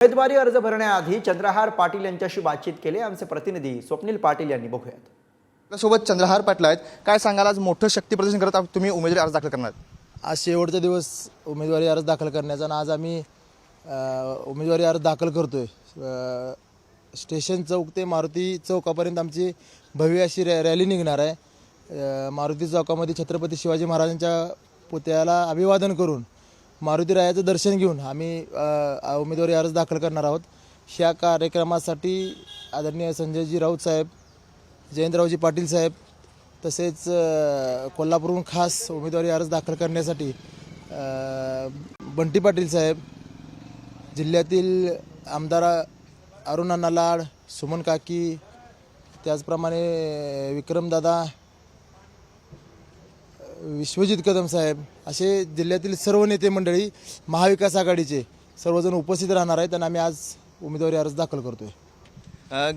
उमेदवारी अर्ज भरण्याआधी चंद्रहार पाटील यांच्याशी बातचीत केली. आमचे प्रतिनिधी स्वप्नील पाटील यांनी बघूयात. आपल्यासोबत चंद्रहार पाटील आहेत. काय सांगाल? आज मोठं शक्ती प्रदर्शन करत तुम्ही उमेदवारी अर्ज दाखल करणार आज शेवटचा दिवस उमेदवारी अर्ज दाखल करण्याचा आणि आज आम्ही अ, उमेदवारी अर्ज दाखल करतोय. अ, स्टेशन चौक ते मारुती चौकापर्यंत आमची भव्य अशी रॅ रॅली निघणार आहे. अ, मारुती चौकामध्ये छत्रपती शिवाजी महाराजांच्या पुतळ्याला अभिवादन करून मारुती रायाचं दर्शन घेऊन आम्ही उमेदवारी अर्ज दाखल करणार आहोत. ह्या कार्यक्रमासाठी आदरणीय संजयजी राऊत साहेब जयंतरावजी पाटील साहेब तसेच कोल्हापूरहून खास उमेदवारी अर्ज दाखल करण्यासाठी बंटी पाटील साहेब जिल्ह्यातील आमदार अरुणांना लाड सुमन काकी त्याचप्रमाणे विक्रमदादा विश्वजित कदम साहेब असे जिल्ह्यातील सर्व नेते मंडळी महाविकास आघाडीचे सर्वजण उपस्थित राहणार आहेत आणि आम्ही आज उमेदवारी अर्ज दाखल करतोय.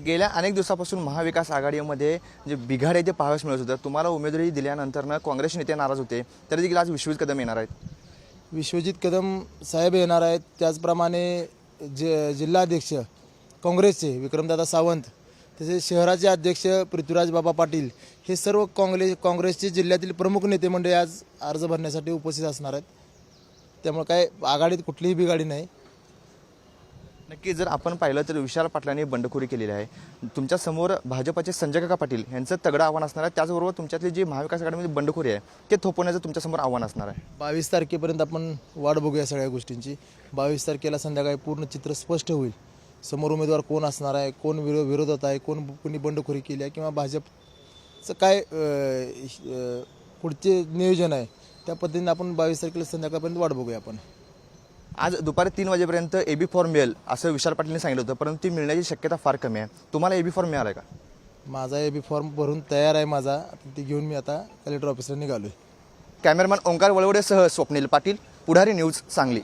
गेल्या अनेक दिवसापासून महाविकास आघाडीमध्ये जे बिघाड आहे ते पाहावयास मिळत होतं. तुम्हाला उमेदवारी दिल्यानंतर काँग्रेस नेते नाराज होते. तरी देखील आज विश्वजित कदम येणार आहेत. विश्वजित कदम साहेब येणार आहेत. त्याचप्रमाणे जे जिल्हाध्यक्ष काँग्रेसचे विक्रमदादा सावंत तसेच शहराचे अध्यक्ष पृथ्वीराज बाबा पाटील हे सर्व काँग्रेस काँग्रेसचे जिल्ह्यातील प्रमुख नेते मंडळी आज अर्ज भरण्यासाठी उपस्थित असणार आहेत. त्यामुळे काय आघाडीत कुठलीही बिघाडी नाही. नक्की जर आपण पाहिलं तर विशाल पाटलांनी बंडखोरी केलेली आहे. तुमच्यासमोर भाजपचे संजय काका पाटील यांचं तगडं आव्हान असणार आहे. त्याचबरोबर तुमच्यातली जी महाविकास आघाडीमध्ये बंडखोरी आहे ते थोपवण्याचं तुमच्यासमोर आव्हान असणार आहे. बावीस तारखेपर्यंत आपण वाट बघूया सगळ्या गोष्टींची. बावीस तारखेला संध्याकाळी पूर्ण चित्र स्पष्ट होईल. समोर उमेदवार कोण असणार आहे कोण विरो विरोधात आहे कोण कोणी बंडखोरी केली आहे किंवा भाजपचं काय पुढचे नियोजन आहे त्या पद्धतीने आपण बावीस तारखेला संध्याकाळपर्यंत वाट बघूया आपण. आज दुपारी तीन वाजेपर्यंत ए बी फॉर्म मिळेल असं विशाल पाटीलने सांगितलं होतं परंतु ती मिळण्याची शक्यता फार कमी आहे. तुम्हाला ए बी फॉर्म मिळाला आहे का? माझा ए बी फॉर्म भरून तयार आहे माझा ती घेऊन मी आता कलेक्टर ऑफिसला निघालो आहे कॅमेरामॅन ओंकार वळवडेसह स्वप्नील पाटील पुढारी न्यूज सांगली.